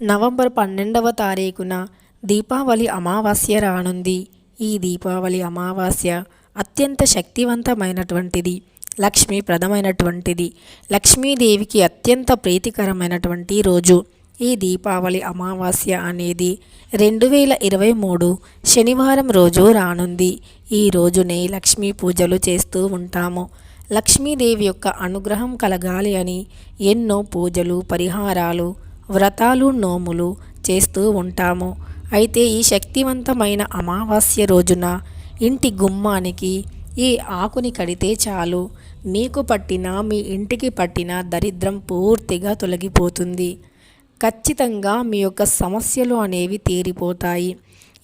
November పన్నెండవ తారీఖున దీపావళి అమావాస్య రానుంది. ఈ దీపావళి అమావాస్య అత్యంత శక్తివంతమైనటువంటిది లక్ష్మీప్రదమైనటువంటిది. లక్ష్మీదేవికి అత్యంత ప్రీతికరమైనటువంటి రోజు. ఈ దీపావళి అమావాస్య అనేది రెండు వేల ఇరవై మూడు శనివారం రోజు రానుంది. ఈ రోజునే లక్ష్మీ పూజలు చేస్తూ ఉంటాము. లక్ష్మీదేవి యొక్క అనుగ్రహం కలగాలి అని ఎన్నో పూజలు పరిహారాలు వ్రతాలు నోములు చేస్తూ ఉంటాము. అయితే ఈ శక్తివంతమైన అమావాస్య రోజున ఇంటి గుమ్మానికి ఈ ఆకుని కడితే చాలు. మీకు పట్టిన మీ ఇంటికి పట్టిన దరిద్రం పూర్తిగా తొలగిపోతుంది. ఖచ్చితంగా మీ యొక్క సమస్యలు అనేవి తీరిపోతాయి.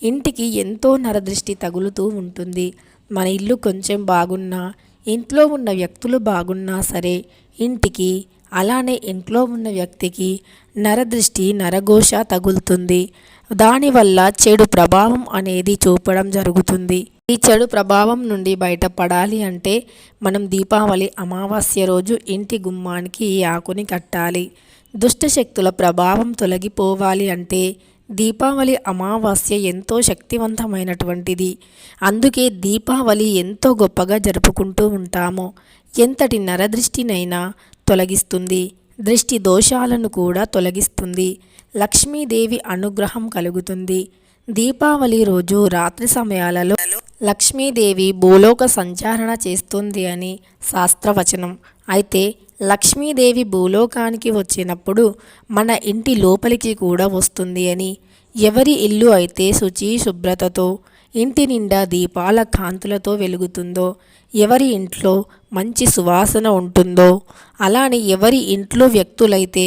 ఇంటికి ఎంతో నరదృష్టి తగులుతూ ఉంటుంది. మన ఇల్లు కొంచెం బాగున్నా ఇంట్లో ఉన్న వ్యక్తులు బాగున్నా సరే ఇంటికి అలానే ఇంట్లో ఉన్న వ్యక్తికి నరదృష్టి నరఘోష తగులుతుంది. దానివల్ల చెడు ప్రభావం అనేది చూపడం జరుగుతుంది. ఈ చెడు ప్రభావం నుండి బయటపడాలి అంటే మనం దీపావళి అమావాస్య రోజు ఇంటి గుమ్మానికి ఈ ఆకుని కట్టాలి. దుష్టశక్తుల ప్రభావం తొలగిపోవాలి అంటే దీపావళి అమావాస్య ఎంతో శక్తివంతమైనటువంటిది. అందుకే దీపావళి ఎంతో గొప్పగా జరుపుకుంటూ ఉంటాము. ఎంతటి నరదృష్టినైనా తొలగిస్తుంది. దృష్టి దోషాలను కూడా తొలగిస్తుంది. లక్ష్మీదేవి అనుగ్రహం కలుగుతుంది. దీపావళి రోజు రాత్రి సమయాలలో లక్ష్మీదేవి భూలోక సంచారణ చేస్తుంది అని శాస్త్రవచనం. అయితే లక్ష్మీదేవి భూలోకానికి వచ్చినప్పుడు మన ఇంటి లోపలికి కూడా వస్తుంది అని. ఎవరి ఇల్లు అయితే శుచి శుభ్రతతో ఇంటి నిండా దీపాల కాంతులతో వెలుగుతుందో ఎవరి ఇంట్లో మంచి సువాసన ఉంటుందో అలానే ఎవరి ఇంట్లో వ్యక్తులైతే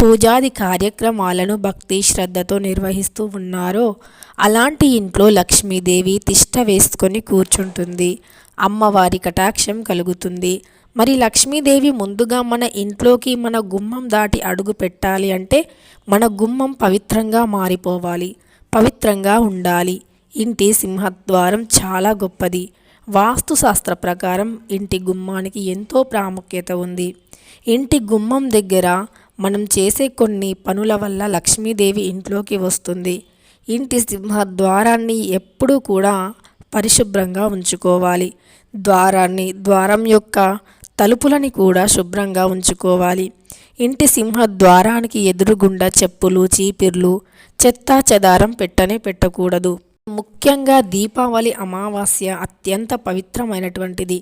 పూజాది కార్యక్రమాలను భక్తి శ్రద్ధతో నిర్వహిస్తూ ఉన్నారో అలాంటి ఇంట్లో లక్ష్మీదేవి తిష్ట వేసుకొని కూర్చుంటుంది. అమ్మవారి కటాక్షం కలుగుతుంది. మరి లక్ష్మీదేవి ముందుగా మన ఇంట్లోకి మన గుమ్మం దాటి అడుగు పెట్టాలి అంటే మన గుమ్మం పవిత్రంగా మారిపోవాలి పవిత్రంగా ఉండాలి. ఇంటి సింహద్వారం చాలా గొప్పది. వాస్తుశాస్త్ర ప్రకారం ఇంటి గుమ్మానికి ఎంతో ప్రాముఖ్యత ఉంది. ఇంటి గుమ్మం దగ్గర మనం చేసే కొన్ని పనుల వల్ల లక్ష్మీదేవి ఇంట్లోకి వస్తుంది. ఇంటి సింహద్వారాన్ని ఎప్పుడూ కూడా పరిశుభ్రంగా ఉంచుకోవాలి. ద్వారాన్ని ద్వారం యొక్క తలుపులని కూడా శుభ్రంగా ఉంచుకోవాలి. ఇంటి సింహద్వారానికి ఎదురుగుండా చెప్పులు చీపిర్లు చెత్తా చెదారం పెట్టనే పెట్టకూడదు. ముఖ్యంగా దీపావళి అమావాస్య అత్యంత పవిత్రమైనటువంటిది.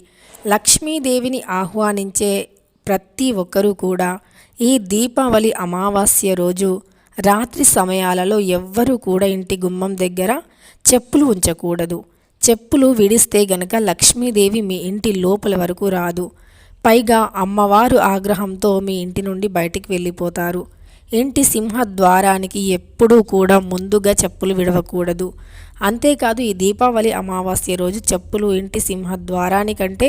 లక్ష్మీదేవిని ఆహ్వానించే ప్రతి ఒక్కరూ కూడా ఈ దీపావళి అమావాస్య రోజు రాత్రి సమయాలలో ఎవ్వరూ కూడా ఇంటి గుమ్మం దగ్గర చెప్పులు ఉంచకూడదు. చెప్పులు విడిస్తే గనక లక్ష్మీదేవి మీ ఇంటి లోపల వరకు రాదు. పైగా అమ్మవారు ఆగ్రహంతో మీ ఇంటి నుండి బయటికి వెళ్ళిపోతారు. ఇంటి సింహ ద్వారానికి ఎప్పుడూ కూడా ముందుగా చెప్పులు విడవకూడదు. అంతేకాదు ఈ దీపావళి అమావాస్య రోజు చెప్పులు ఇంటి సింహ ద్వారానికంటే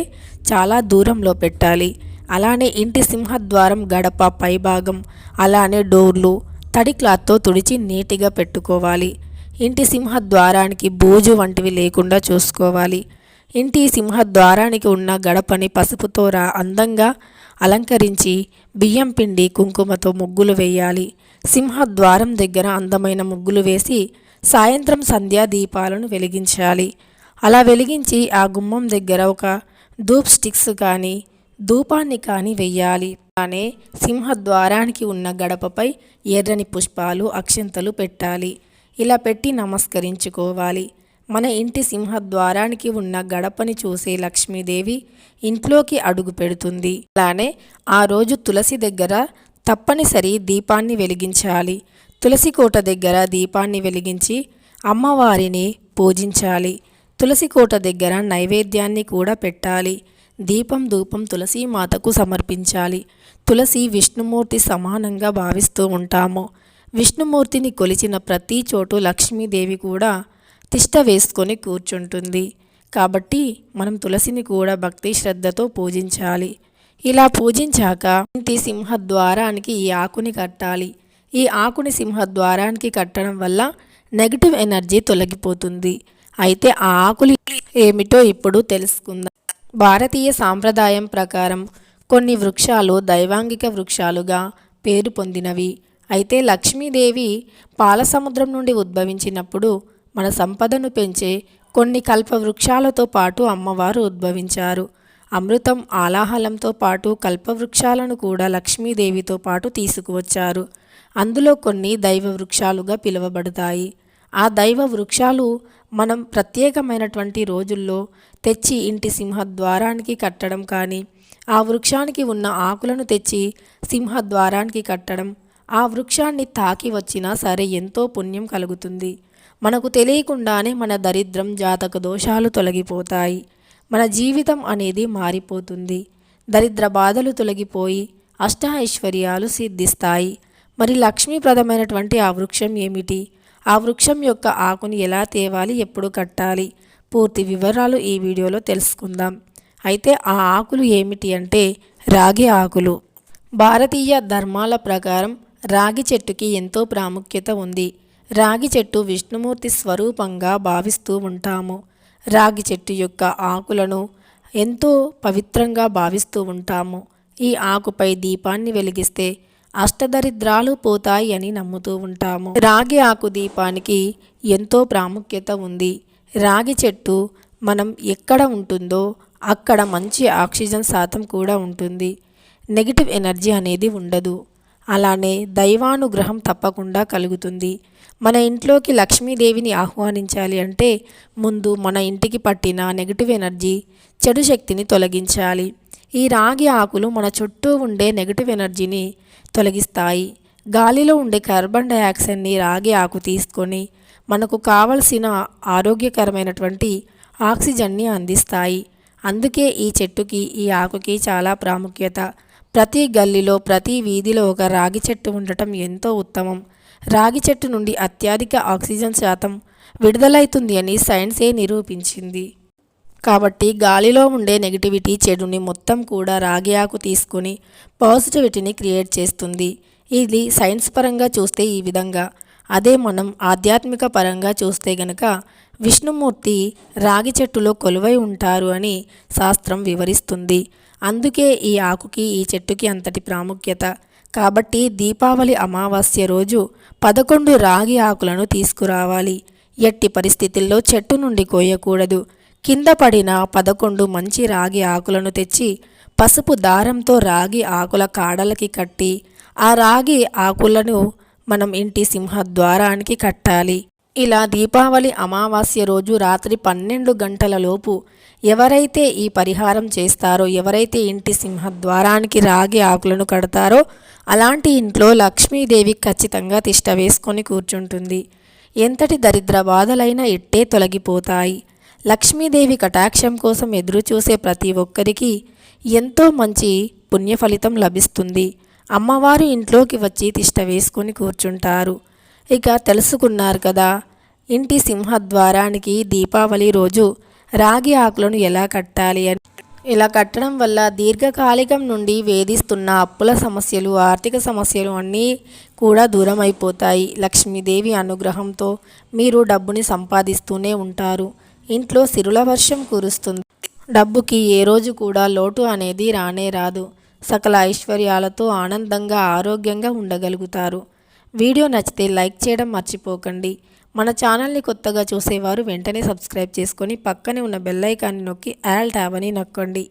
చాలా దూరంలో పెట్టాలి. అలానే ఇంటి సింహద్వారం గడప పైభాగం అలానే డోర్లు తడి క్లాత్తో తుడిచి నీటిగా పెట్టుకోవాలి. ఇంటి సింహద్వారానికి బూజు వంటివి లేకుండా చూసుకోవాలి. ఇంటి సింహద్వారానికి ఉన్న గడపని పసుపుతో రా అందంగా అలంకరించి బియ్యం పిండి కుంకుమతో ముగ్గులు వేయాలి. సింహద్వారం దగ్గర అందమైన ముగ్గులు వేసి సాయంత్రం సంధ్యా దీపాలను వెలిగించాలి. అలా వెలిగించి ఆ గుమ్మం దగ్గర ఒక ధూప్ స్టిక్స్ కానీ ధూపాన్ని కానీ వెయ్యాలి అలానే సింహద్వారానికి ఉన్న గడపపై ఎర్రని పుష్పాలు అక్షంతలు పెట్టాలి. ఇలా పెట్టి నమస్కరించుకోవాలి. మన ఇంటి సింహద్వారానికి ఉన్న గడపని చూసే లక్ష్మీదేవి ఇంట్లోకి అడుగు పెడుతుంది. అలానే ఆ రోజు తులసి దగ్గర తప్పనిసరి దీపాన్ని వెలిగించాలి. తులసి కోట దగ్గర దీపాన్ని వెలిగించి అమ్మవారిని పూజించాలి. తులసి కోట దగ్గర నైవేద్యాన్ని కూడా పెట్టాలి. దీపం ధూపం తులసి మాతకు సమర్పించాలి. తులసి విష్ణుమూర్తి సమానంగా భావిస్తూ ఉంటాము. విష్ణుమూర్తిని కొలిచిన ప్రతి చోటు లక్ష్మీదేవి కూడా తిష్ట వేసుకొని కూర్చుంటుంది. కాబట్టి మనం తులసిని కూడా భక్తి శ్రద్ధతో పూజించాలి. ఇలా పూజించాక ఇంటి సింహద్వారానికి ఈ ఆకుని కట్టాలి. ఈ ఆకుని సింహద్వారానికి కట్టడం వల్ల నెగిటివ్ ఎనర్జీ తొలగిపోతుంది. అయితే ఆ ఆకులు ఏమిటో ఇప్పుడు తెలుసుకుందాం. భారతీయ సాంప్రదాయం ప్రకారం కొన్ని వృక్షాలు దైవాంగిక వృక్షాలుగా పేరు పొందినవి. అయితే లక్ష్మీదేవి పాలసముద్రం నుండి ఉద్భవించినప్పుడు మన సంపదను పెంచే కొన్ని కల్పవృక్షాలతో పాటు అమ్మవారు ఉద్భవించారు. అమృతం ఆలాహలంతో పాటు కల్పవృక్షాలను కూడా లక్ష్మీదేవితో పాటు తీసుకువచ్చారు. అందులో కొన్ని దైవ వృక్షాలుగా పిలువబడతాయి. ఆ దైవ వృక్షాలు మనం ప్రత్యేకమైనటువంటి రోజుల్లో తెచ్చి ఇంటి సింహద్వారానికి కట్టడం కానీ ఆ వృక్షానికి ఉన్న ఆకులను తెచ్చి సింహద్వారానికి కట్టడం ఆ వృక్షాన్ని తాకి వచ్చినా సరే ఎంతో పుణ్యం కలుగుతుంది. మనకు తెలియకుండానే మన దరిద్రం జాతక దోషాలు తొలగిపోతాయి. మన జీవితం అనేది మారిపోతుంది. దరిద్ర బాధలు తొలగిపోయి అష్ట ఐశ్వర్యాలు సిద్ధిస్తాయి. మరి లక్ష్మీప్రదమైనటువంటి ఆ వృక్షం ఏమిటి? ఆ వృక్షం యొక్క ఆకుని ఎలా తేవాలి? ఎప్పుడు కట్టాలి? పూర్తి వివరాలు ఈ వీడియోలో తెలుసుకుందాం. అయితే ఆ ఆకులు ఏమిటి అంటే రాగి ఆకులు. భారతీయ ధర్మాల ప్రకారం రాగి చెట్టుకి ఎంతో ప్రాముఖ్యత ఉంది. రాగి చెట్టు విష్ణుమూర్తి స్వరూపంగా భావిస్తూ ఉంటాము. రాగి చెట్టు యొక్క ఆకులను ఎంతో పవిత్రంగా భావిస్తూ ఉంటాము. ఈ ఆకుపై దీపాన్ని వెలిగిస్తే అష్టదరిద్రాలు పోతాయి అని నమ్ముతూ ఉంటాము. రాగి ఆకు దీపానికి ఎంతో ప్రాముఖ్యత ఉంది. రాగి చెట్టు మనం ఎక్కడ ఉంటుందో అక్కడ మంచి ఆక్సిజన్ శాతం కూడా ఉంటుంది. నెగిటివ్ ఎనర్జీ అనేది ఉండదు. అలానే దైవానుగ్రహం తప్పకుండా కలుగుతుంది. మన ఇంట్లోకి లక్ష్మీదేవిని ఆహ్వానించాలి అంటే ముందు మన ఇంటికి పట్టిన నెగిటివ్ ఎనర్జీ చెడు శక్తిని తొలగించాలి. ఈ రాగి ఆకులు మన చుట్టూ ఉండే నెగిటివ్ ఎనర్జీని తొలగిస్తాయి. గాలిలో ఉండే కార్బన్ డయాక్సైడ్ని రాగి ఆకు తీసుకొని మనకు కావలసిన ఆరోగ్యకరమైనటువంటి ఆక్సిజన్ని అందిస్తాయి. అందుకే ఈ చెట్టుకి ఈ ఆకుకి చాలా ప్రాముఖ్యత. ప్రతి గల్లీలో ప్రతి వీధిలో ఒక రాగి చెట్టు ఉండటం ఎంతో ఉత్తమం. రాగి చెట్టు నుండి అత్యధిక ఆక్సిజన్ శాతం విడుదలవుతుంది అని సైన్సే నిరూపించింది. కాబట్టి గాలిలో ఉండే నెగిటివిటీ చెడుని మొత్తం కూడా రాగి ఆకు తీసుకుని పాజిటివిటీని క్రియేట్ చేస్తుంది. ఇది సైన్స్ పరంగా చూస్తే ఈ విధంగా. అదే మనం ఆధ్యాత్మిక పరంగా చూస్తే గనక విష్ణుమూర్తి రాగి చెట్టులో కొలువై ఉంటారు అని శాస్త్రం వివరిస్తుంది. అందుకే ఈ ఆకుకి ఈ చెట్టుకి అంతటి ప్రాముఖ్యత. కాబట్టి దీపావళి అమావాస్య రోజు పదకొండు రాగి ఆకులను తీసుకురావాలి. ఎట్టి పరిస్థితుల్లో చెట్టు నుండి కోయకూడదు. కింద పడిన పదకొండు మంచి రాగి ఆకులను తెచ్చి పసుపు దారంతో రాగి ఆకుల కాడలకి కట్టి ఆ రాగి ఆకులను మనం ఇంటి సింహద్వారానికి కట్టాలి. ఇలా దీపావళి అమావాస్య రోజు రాత్రి పన్నెండు గంటలలోపు ఎవరైతే ఈ పరిహారం చేస్తారో ఎవరైతే ఇంటి సింహద్వారానికి రాగి ఆకులను కడతారో అలాంటి ఇంట్లో లక్ష్మీదేవి ఖచ్చితంగా తిష్ట వేసుకొని కూర్చుంటుంది. ఎంతటి దరిద్ర బాధలైనా ఇట్టే తొలగిపోతాయి. లక్ష్మీదేవి కటాక్షం కోసం ఎదురుచూసే ప్రతి ఒక్కరికి ఎంతో మంచి పుణ్యఫలితం లభిస్తుంది. అమ్మవారు ఇంట్లోకి వచ్చి తిష్ట వేసుకొని కూర్చుంటారు. ఇక తెలుసుకున్నారు కదా. ఇంటి సింహద్వారానికి దీపావళి రోజు రాగి ఆకులను ఎలా కట్టాలి అని. ఇలా కట్టడం వల్ల దీర్ఘకాలికం నుండి వేధిస్తున్న అప్పుల సమస్యలు ఆర్థిక సమస్యలు అన్నీ కూడా దూరం అయిపోతాయి లక్ష్మీదేవి అనుగ్రహంతో మీరు డబ్బుని సంపాదిస్తూనే ఉంటారు. ఇంట్లో సిరుల వర్షం కురుస్తుంది. డబ్బుకి ఏ రోజు కూడా లోటు అనేది రానే రాదు. సకల ఐశ్వర్యాలతో ఆనందంగా ఆరోగ్యంగా ఉండగలుగుతారు. వీడియో నచ్చితే లైక్ చేయడం మర్చిపోకండి. మన ఛానల్ని కొత్తగా చూసేవారు వెంటనే సబ్స్క్రైబ్ చేసుకొని పక్కనే ఉన్న బెల్ ఐకాన్ని నొక్కి యాల్ ట్యాబ్ అని నొక్కండి.